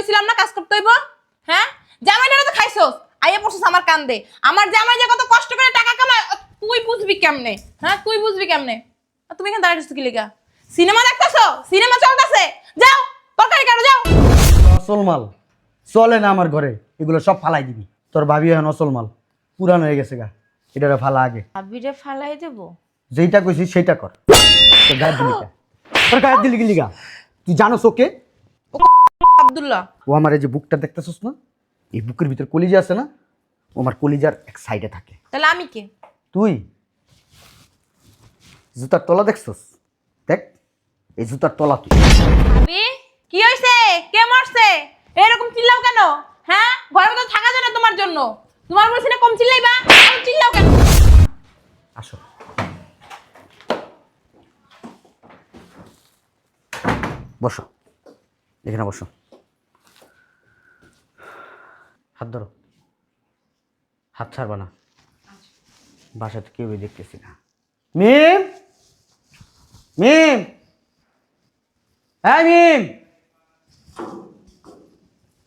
কইছিলাম না কাজ করতে হইব? হ্যাঁ? জামাইটারে তো খাইছস? আইয়া পড়ছস আমার কান্দে। আমার জামাই যে কত কষ্ট করে টাকা কামায় তুই বুঝবি কেমনে? হ্যাঁ তুই বুঝবি কেমনে? আর তুমি এখানে দাঁড়াইছিস কি লিগা? সিনেমা দেখতাছো? সিনেমা চলতেছে। যাও তরকারি কাটো যাও। অসল মাল। চলে না আমার ঘরে। এগুলো সব ফালাই দিবি। তোর ভাবি এখন অসল মাল। পুরান হয়ে গেছে গা। এটারে ফালা আগে। ভাবিরে ফালাই দেবো? যেইটা কইছিস সেইটা কর। তোর গায়ের দিলি কা? তোর গায়ের দিলি গিলি গা তুই জানোস ওকে? আব্দুল্লাহ। ও আমার এই যে বুকটা দেখতেছিস না? এই বুকের ভিতর কলিজা আছে না? ও আমার কলিজার এক সাইডে থাকে। তাহলে আমি কে? তুই। জুতার তলা দেখছস? দেখ এই জুতার তলা তুই। ভাবি কি হইছে? কে মারছে? এরকম চিল্লাও কেন? হ্যাঁ? ঘরের মধ্যে থাকা যায় না তোমার জন্য। তোমার বলছি না কম চিল্লাইবা? এখন চিল্লাও কেন? আসো। বসো। এখানে বসো। হাত ধরো। হাত ছাড়বা না। বাসাতে কেউই দেখতেছি না। মিম! মিম! হ্যাঁ মিম!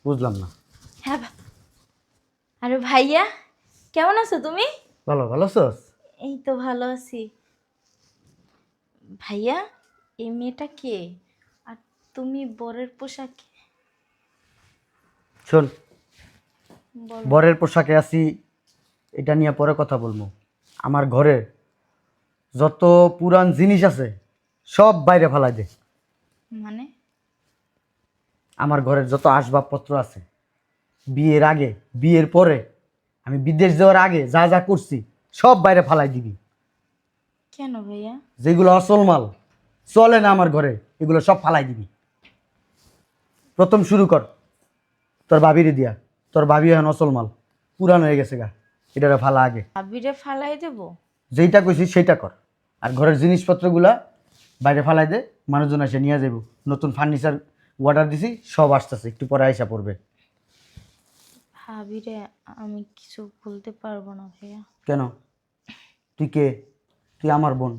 বুঝলাম না। হ্যাঁ আরে ভাইয়া কেমন আছো তুমি? ভালো ভালো আছোস এই তো ভালো আছি। ভাইয়া এই মেয়েটা কে? আর তুমি বরের পোশাকে? শোন বরের পোশাকে আছি এটা নিয়ে পরে কথা বলব। আমার ঘরে যত পুরান জিনিস আছে সব বাইরে ফেলাই দে। মানে? আমার ঘরের যত আসবাবপত্র আছে বিয়ের আগে বিয়ের পরে আমি বিদেশ যাওয়ার আগে যা যা করছি সব বাইরে ফালাই দিবি। কেন ভাইয়া? যেগুলো আসল মাল চলে না আমার ঘরে এগুলো সব ফালাই দিবি। প্রথম শুরু কর তোর ভাবিরে দিয়া। তোর ভাবি এখন অসল মাল পুরান হয়ে গেছে গা এটা ফালা আগে। ভাবিরে ফালাই দেবো? যেইটা কইছি সেইটা কর আর ঘরের জিনিসপত্রগুলা বাইরে ফালাই দে মানুষজন এসে নিয়ে যাব নতুন ফার্নিচার অর্ডার দিছি সব আসতেছে একটু পরে আইসা পড়বে। ভাবিরে আমি কিছু বলতে পারব না ভাইয়া। কেন? তুই কে? তুই আমার বোন।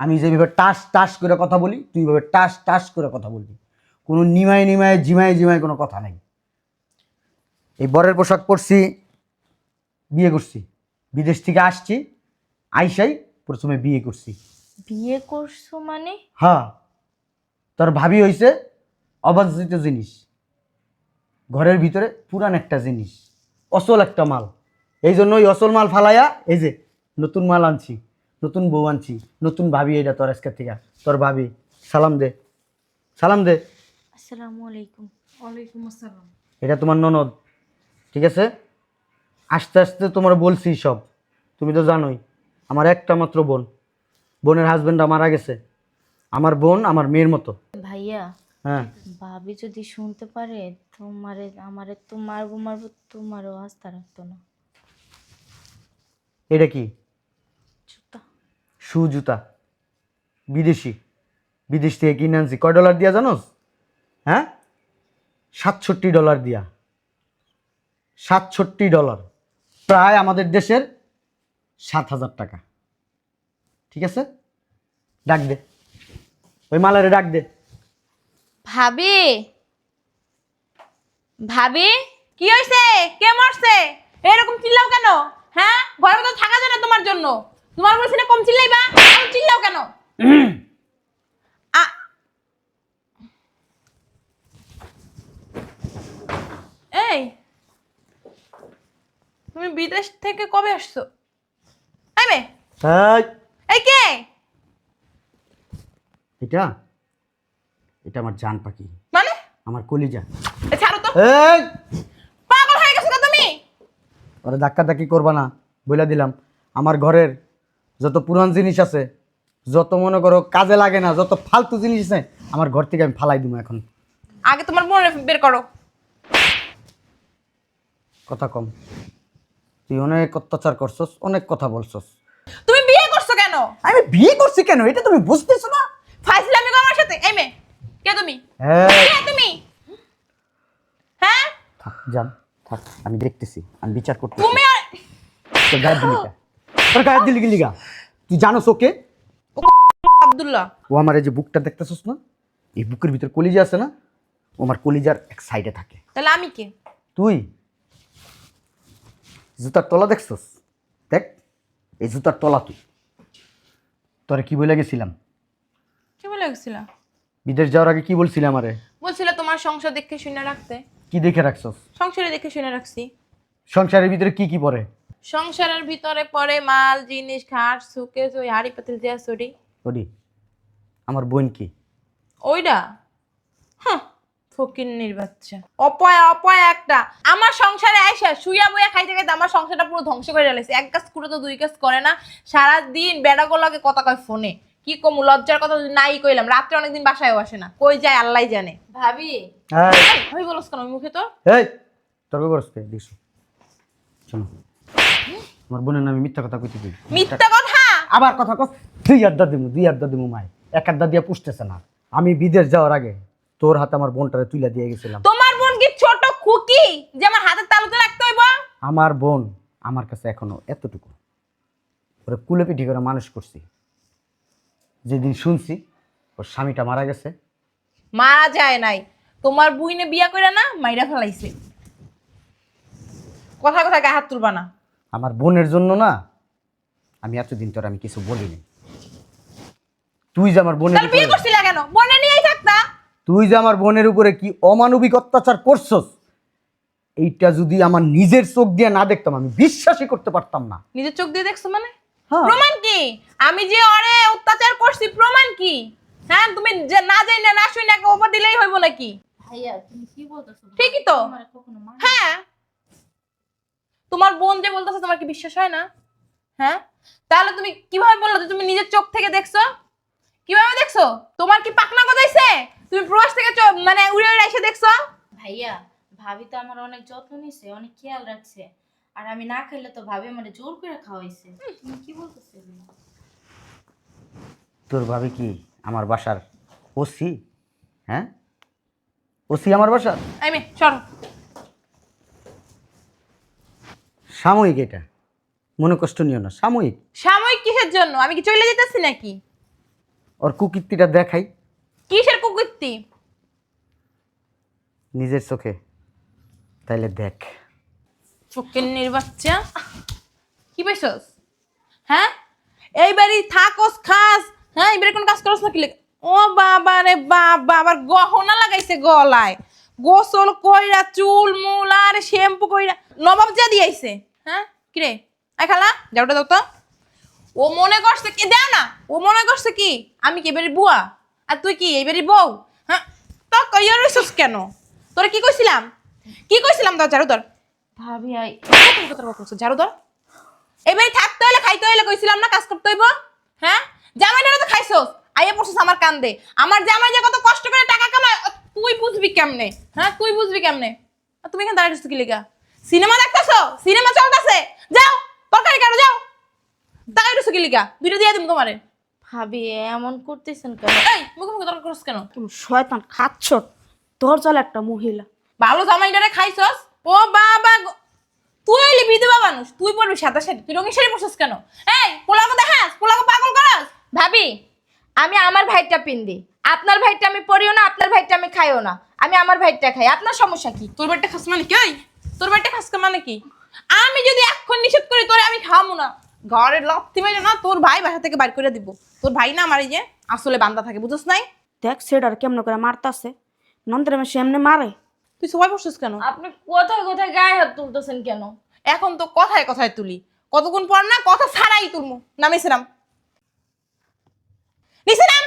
আমি যেভাবে টাস টাস করে কথা বলি তুই ভাবে টাস টাস করে কথা বলবি। কোনো নিমায় নিমায় জিমায় জিমায় কোনো কথা নাই। এই বরের পোশাক পরছি বিয়ে করছি। বিদেশ থেকে আসছি আইসাই প্রথমে বিয়ে করছি। বিয়ে করছ মানে? হ্যাঁ তোর ভাবি হইছে অবাঞ্ছিত জিনিস। ঘরের ভিতরে পুরান একটা জিনিস অসল একটা মাল। এই জন্য ওই অসল মাল ফালাইয়া এই যে নতুন মাল আনছি নতুন বউ আনছি নতুন ভাবি এটা তোর আজকের থেকে। তোর ভাবি সালাম দে। সালাম দে। আসসালামু আলাইকুম। ওয়ালাইকুম আসসালাম। এটা তোমার ননদ। ঠিক আছে? আস্তে আস্তে তোমার বলছি সব। তুমি তো জানোই আমার একটা মাত্র বোন। বোনের হাজব্যান্ড মারা গেছে। আমার বোন আমার মেয়ের মতো। ভাইয়া হ্যাঁ। ভাবি যদি শুনতে পারে তোমারে আমারে তো মারবো মারবো তোমারও আস্থা রাখতো না। এটা কি? জুতা। শু জুতা। বিদেশি। বিদেশ থেকে কিনে আনছি। কয় ডলার দিয়া জানোস? হ্যাঁ? সাতষট্টি ডলার দিয়া। সাতষট্টি ডলার। প্রায় আমাদের দেশের সাত হাজার টাকা। ঠিক আছে? ডাক দে। ওই মালারে ডাক দে। ভাবি! ভাবি! কি হয়েছে কে মারছে? এরকম চিল্লাও কেন? হ্যাঁ? ঘরের মধ্যে থাকা যায় না তোমার জন্য। তোমার বলছি না কম চিল্লাইবা? এখন চিল্লাও কেন? এই! তুমি বিদেশ থেকে কবে আসছো? এই মেয়ে, এই, এই কে? এটা? এটা আমার জান পাখি। মানে? আমার কলিজা। এ ছাড়ো তো। এই। পাগল হয়ে গেছো না তুমি? ওরা ধাক্কা ধাক্কি করবা না বইলা দিলাম। আমার ঘরের যত পুরান জিনিস আছে যত মনে করো কাজে লাগে না যত ফালতু জিনিস আছে আমার ঘর থেকে আমি ফালাই দিব এখন। আগে তোমার মনে বের করো। কথা কম। তুই অনেক অত্যাচার করছস অনেক কথা বলছস। তুমি বিয়ে করছ কেন? আমি বিয়ে করছি কেন? এটা তুমি বুঝতেছো না? ফাইজলামি করো আমার সাথে। এই মেয়ে কে তুমি? হ্যাঁ। কে তুমি? হ্যাঁ? থাক যান থাক আমি দেখতেছি আমি বিচার করতেছি। তুমি আর তোর গায়ের দিলি কা? তোর গায়ের দিলি গিলিগা তুই জানোস ওকে? আব্দুল্লাহ। ও আমার এই যে বুকটা দেখতেছস না? এই বুকের ভিতর কলিজা আছে না? ও আমার কলিজার এক সাইডে থাকে। তাহলে আমি কে? তুই? জুতার তলা দেখছস? দেখ এই জুতার তলা তুই। তোরে কি বলে গেছিলাম? কি বলে গেছিল? বিদেশ যাওয়ার আগে কি বলছিলাম আরে বলছিল তোমার সংসার দেখে শুনে রাখতে। কি দেখে রাখছস? সংসারে দেখে শুনে রাখছি। সংসারের ভিতরে কি কি পড়ে? সংসারের ভিতরে পড়ে মাল জিনিস খাট সুকেস ওই হাড়ি পাতিল দেওয়া সরি ওডি। আমার বোন কি? ওইটা হ্যাঁ ফকিন্নির বাচ্চা। অপয়া অপয়া একটা। আমার সংসারে আইসা শুইয়া বইয়া খাইতে খাইতে আমার সংসারটা পুরো ধ্বংস করে এক কাজ করে তো দুই কাজ করে না। সারা দিন বেড়াগুলোকে কথা কয় ফোনে। কি কমু লজ্জার কথা নাই কইলাম রাত্রে অনেকদিন বাসায়ও আসে না। কই যায় আল্লাহ জানে। ভাবি। এই, বলস কেন মুখে তো এই তর্ক করস কে? দিস শোনো। আমার বোনের নামে মিথ্যা কথা কইতে দিই মিথ্যা কথা? আবার কথা কস দুই আড্ডা দিমু দুই আড্ডা দিমু মাই। এক আড্ডা দিয়ে পুষতেছে না। আমি বিদেশ যাওয়ার আগে তোর হাতে আমার বোনটারে তুইলা দিয়ে গেছিলাম। তোমার বোন কি ছোট খুকি? যে আমার হাতের তালুতে রাখতে হইব? আমার বোন আমার কাছে এখনও এতটুকু। ওরা কুলে পিঠি করে মানুষ করছি। যেদিন শুনছি ওর স্বামীটা মারা গেছে। মারা যায় নাই। তোমার বুইনে বিয়া করে না মাইরা ফেলাইছে। কথা কথা গায়ে হাত তুলবা না। আমার বোনের জন্য না আমি এতদিন তোর আমি কিছু বলিনি। তুই যে আমার বোনের তাহলে বিয়ে করছিলা কেন? বোনে তুই যে আমার বোনের উপরে কি অমানবিক অত্যাচার করছস এইটা যদি আমার নিজের চোখ দিয়ে না দেখতাম আমি বিশ্বাসই করতে পারতাম না। নিজের চোখ দিয়ে দেখছ মানে? হ্যাঁ। প্রমাণ কি? আমি যে অরে অত্যাচার করছি প্রমাণ কি? হ্যাঁ তুমি যে না যাই না না শুই না ওপর দিলেই হইব নাকি? ভাইয়া তুমি কি বলতেছো? ঠিকই তো। হ্যাঁ। তোমার বোন যে বলতেছে তোমার কি বিশ্বাস হয় না? হ্যাঁ? তাহলে তুমি কীভাবে বলল তুমি নিজের চোখ থেকে দেখছ? দেখছ তোমার কি পাকনা গজাইছে? তুমি প্রবাস থেকে মানে উড়ে উড়ে এসে দেখছ? ভাইয়া ভাবি তো আমার অনেক যত্ন নিছে অনেক খেয়াল রাখছে। আর আমি না খাইলে তো ভাবি আমার জোর করে খাওয়াইছে। তুমি কি বলতেছো এগুলো? তোর ভাবি কি আমার বাসার ওসি? হ্যাঁ? ওসি আমার বাসার? এই মেয়ে সাময়িক এটা। মনে কষ্ট নিও না সাময়িক। সাময়িক কিসের জন্য? আমি কি চলে যেতেছি নাকি? ওর কুকীর্তিটা দেখাই। কিসের কুকীর্তি? নিজের চোখে। তাইলে দেখ। চোখের বাচ্চা। কি পাইছস? হ্যাঁ? এইবারই থাকস খাস। হ্যাঁ এবারে কোন কাজ করস না কি? ও বাবা রে বাবা আবার গহনা লাগাইছে গলায়। গোসল কইরা চুল মুল আর শ্যাম্পু কইরা। নবাব যা দিয়েছে। হ্যাঁ? কিরে আই খালা যাওটা দাও তো। ও মনে করছে কি? দেও না। ও মনে করছে কি? আমি কি এবারে বুয়া? আর তুই কি এবারে বউ? হ্যাঁ? তো কইয়া রইছস কেন? তোরা কি কইছিলাম? কি কইছিলাম দাও ঝাড়ু ধর। ভাবি আই ঝাড়ু ধর। এবারে থাকতে হলে খাইতে হলে কইছিলাম না কাজ করতে হইব? হ্যাঁ? জামাইটারে তো খাইছস? আইয়া পড়ছস আমার কান্দে। আমার জামাই যে কত কষ্ট করে টাকা কামায় তুই বুঝবি কেমনে? হ্যাঁ? তুই বুঝবি কেমনে? তুমি এখানে দাঁড়াইছিস কি লিগা? সিনেমা দেখতেছো? সিনেমা চলতেছে। যাও তরকারি কেন যাও। দাঁড়াইছিস কি লিগা। দুইটা দিয়ে দিম তোমারে। ভাবি এমন করতেছেন কেন? এই মুখে মুখে করছ কেন? তুমি শয়তান খাচ্ছ। দরজাল একটা মহিলা। ভালো জামাইটারে খাইছস? ও বাবা গো। তুই হইলি বিধবা মানুষ তুই পড়বি সাদা শাড়ি। তুই রঙিন শাড়ি পরছিস কেন? এই পোলাকে দেখাস? পোলাকে পাগল করাস? ভাবি আমি আমার ভাইটা পিন্দি। আপনার ভাইটা আমি পড়িও না আপনার ভাইটা আমি খাইও না। আমি আমার ভাইটা খাই। আপনার সমস্যা কি? তোর বাড়িটা খাস মানে কি? ওই? তোর বাড়িটা খাস মানে কি? আমি যদি এখন নিষেধ করি তোরে আমি খাওয়াবো না। ঘরের লপ্তি মেরে না তোর ভাই বাসা থেকে বাইর করে দিব। তোর ভাই না আমার এই যে আসলে বান্দা থাকে বুঝছ নাই? দেখ সেটার কেমন করে মারতাছে। নন্দের মেশে এমনি মারে। তুই সবাই বসছিস কেন? আপনি কোথায় কোথায় গায়ে হাত তুলতেছেন কেন? এখন তো কথায় কথায় তুলি। কতক্ষণ পর না কথা ছাড়াই তুলমু। নামিছিলাম নিছিলাম।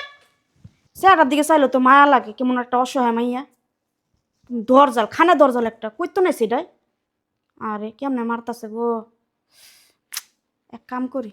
চেহারার দিকে চাইলে তো মায়া লাগে কেমন একটা অসহায় মাইয়া। দরজাল খানা দরজাল একটা কইতো না সেটাই? আরে কেমনে মারতাছে গো? এক কাম করি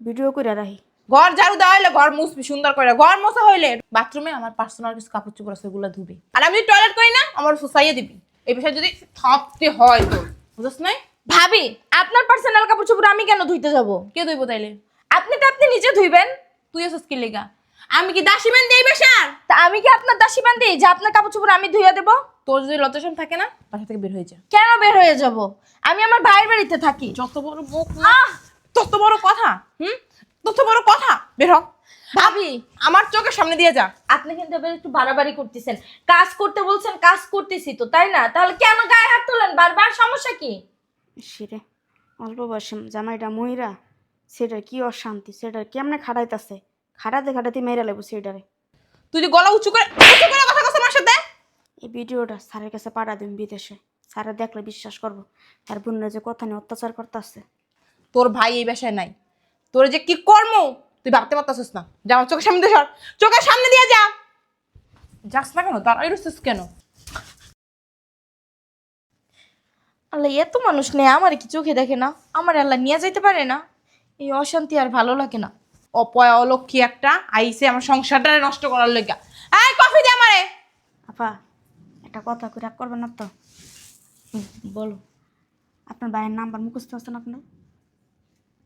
ভিডিও করে রাখি। ঘর ঝাড়ু দেওয়া হইলে ঘর মুছবি সুন্দর করে ঘর মোছা হইলে বাথরুমে আমার পার্সোনাল কিছু কাপড় চোপড় আছে ওগুলো ধুবি। আর আমি যদি টয়লেট করি না আমার সুসাইয়ে দিবি। এই বিষয়ে যদি থাকতে হয় তো বুঝছ নাই? ভাবি আপনার পার্সোনাল কাপড় চোপড় আমি কেন ধুইতে যাব? কে ধুইবো তাইলে? আপনি তো আপনি নিজে ধুইবেন। তুই এসেছিস কি লেগা? আমি কি দাসিমেন দেই বেশার তা আমি কি আপনার দাসী বান্ধি যে আপনার কাপড় চোপড় আমি ধুইয়া দেব। তোর যদি লজ্জাশন থাকে না বাসা থেকে বের হয়ে যা। কেন বের হয়ে যাব? আমি আমার ভাইয়ের বাড়িতে থাকি। যত বড় মুখ না তত বড় কথা হুম? তত বড় কথা বের হ। ভাবি আমার চোখের সামনে দিয়ে যা। আপনি কিন্তু এবার একটু বাড়াবাড়ি করতেছেন। কাজ করতে বলছেন কাজ করতেছি তো তাই না? তাহলে কেন গায়ে হাত তোলেন? বারবার সমস্যা কি? সেরে অল্প বয়সে জামাইটা মহিরা সেটার কি অশান্তি? সেটার কেমনে খাটাইতাছে খাটাতে খাটাতে মেরে লাগবো সেটারে তুই যদি গলা উঁচু করে উঁচু করে কথা কস আমার সাথে। এই ভিডিওটা স্যারের কাছে পাঠা দিন বিদেশে। স্যারে দেখলে বিশ্বাস করব তার বোনের যে কথা নিয়ে অত্যাচার করতেছে। তোর ভাই এই বাসায় নাই। তোর যে কি কর্ম তুই ভাবতে পারতাছিস না। যা আমার চোখের সামনে দিয়ে সর। চোখের সামনে দিয়ে যা। যাস না কেন দাঁড়াই রুছিস কেন? আল্লাহ এত মানুষ নেই আমার কি চোখে দেখে না? আমার আল্লাহ নিয়ে যাইতে পারে না? এই অশান্তি আর ভালো লাগে না। অপয়া অলক্ষী একটা আইসে আমার সংসারটা নষ্ট করার লেগা। এই কফি দে আমারে। আপা একটা কথা করে রাগ করবেন না তো। হুম, বলো। আপনার ভাইয়ের নাম্বার মুখস্থ আছেন আপনার?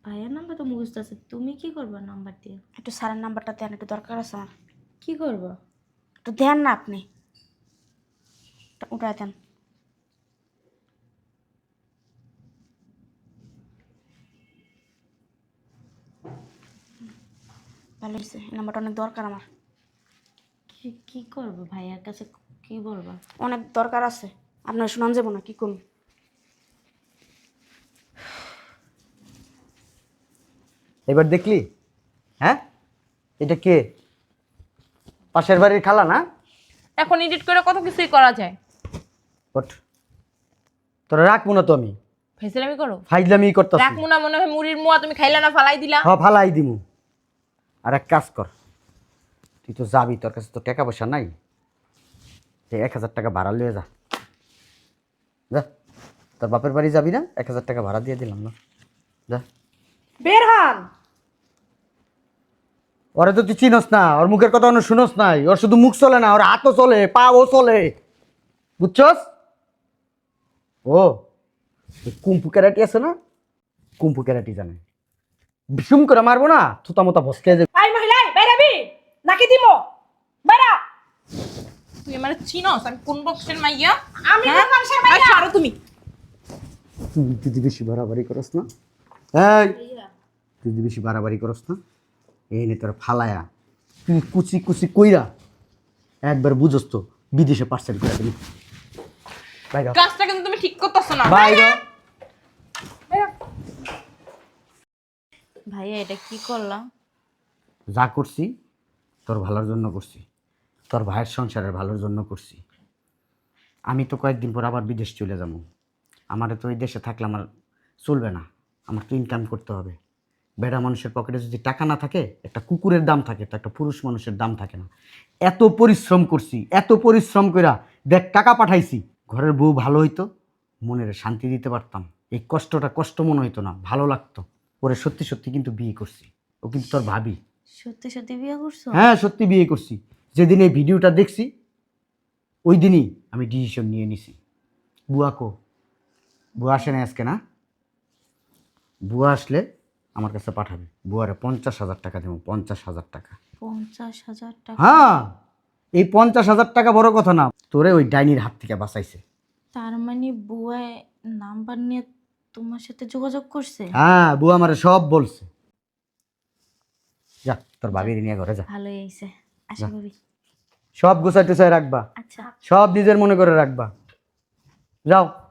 ভাইয়ের নাম্বার তো মুখস্থ আছে। তুমি কি করবা নাম্বার দিয়ে? একটু স্যারের নাম্বারটা দেন একটু দরকার আছে আমার। কি করবা? একটু দেন না আপনি। উঠায় দেন। ভালো হয়েছে এই নাম্বারটা অনেক দরকার আমার। কি কি করব ভাইয়ার কাছে কি বলবা? অনেক দরকার আছে আপনার শোনান যাব না কি করুন এবার দেখলি? হ্যাঁ? এটা কে? পাশের বাড়ির খালা না? এখন এডিট করে কত কিছুই করা যায়। ওঠ। তোরা রাখব না তো আমি। ফেসিলামি করো। ফাইজলামি করতেছি। রাখব না মনে হয় মুড়ির মুয়া তুমি খাইলা না ফালাই দিলা। হ ফালাই দিমু। আর এক কাজ কর। তুই তো যাবি তোর কাছে তো টাকা পয়সা নাই। এই এক হাজার টাকা ভাড়া লিয়ে যা। যা। তোর বাপের বাড়ি যাবি না? এক হাজার টাকা ভাড়া দিয়ে দিলাম না। যা। বের হন। ওরে তো তুই চিনস না ওর মুখের কথা অন্য শুনস নাই। ওর শুধু মুখ চলে না ওর হাতও চলে পাও চলে। বুঝছস? ও কুম্পু ক্যারাটি আছে না? কুম্পু ক্যারাটি জানে। ভীষণ করে মারবো না? থুতা মোতা ভসকে যাবে। নাকি দিমো বাইরা তুই আমার চিনস আমি কোন বক্সের মাইয়া? আমি হ্যাঁ? কোন বংশের আর ছাড়ো তুমি। তুই যদি বেশি বাড়াবাড়ি করস না এই তুই যদি বেশি বাড়াবাড়ি করস না এই নে তোর ফালায়া। তুই কুচি কুচি কইরা একবার বুঝস তো বিদেশে পার্সেল করে দিবি। কাজটা কিন্তু তুমি ঠিক করতেছো না। বাইরে। ভাইয়া এটা কি করলাম যা করছি তোর ভালোর জন্য করছি। তোর ভাইয়ের সংসারের ভালোর জন্য করছি। আমি তো কয়েকদিন পর আবার বিদেশ চলে যাব। আমার তো ওই দেশে থাকলে আমার চলবে না। আমার তো ইনকাম করতে হবে। বেড়া মানুষের পকেটে যদি টাকা না থাকে, একটা কুকুরের দাম থাকে, তো একটা পুরুষ মানুষের দাম থাকে না। এত পরিশ্রম করছি, এত পরিশ্রম কইরা দেখ টাকা পাঠাইছি। ঘরের বউ ভালো হইতো, মনের শান্তি দিতে পারতাম। এই কষ্টটা কষ্ট মনে হইতো না, ভালো লাগতো। ওরে সত্যি সত্যি কিন্তু বিয়ে করছি। ও কিন্তু তোর ভাবি। সত্যি সত্যি বিয়ে করছ? হ্যাঁ সত্যি বিয়ে করছি। যেদিন এই ভিডিওটা দেখছি ওই দিনই আমি ডিসিশন নিয়ে নিছি। বুয়া কো? বুয়া আসে না আজকে না? বুয়া আসলে আমার কাছে পাঠাবে। বুয়ারে পঞ্চাশ হাজার টাকা দেবো পঞ্চাশ হাজার টাকা। পঞ্চাশ হাজার টাকা? হ্যাঁ এই পঞ্চাশ হাজার টাকা বড় কথা না। তোরে ওই ডাইনির হাত থেকে বাঁচাইছে। তার মানে বুয়ায় নাম্বার নিয়ে তোমার সাথে যোগাযোগ করছে? হ্যাঁ বুয়া আমারে সব বলছে। যা তোর ভাবির নিয়ে ঘরে যা। ভালোই হইছে। আশা করি সব গোছাই টুসাই রাখবা। আচ্ছা। সব নিজের মনে করে রাখবা। যাও।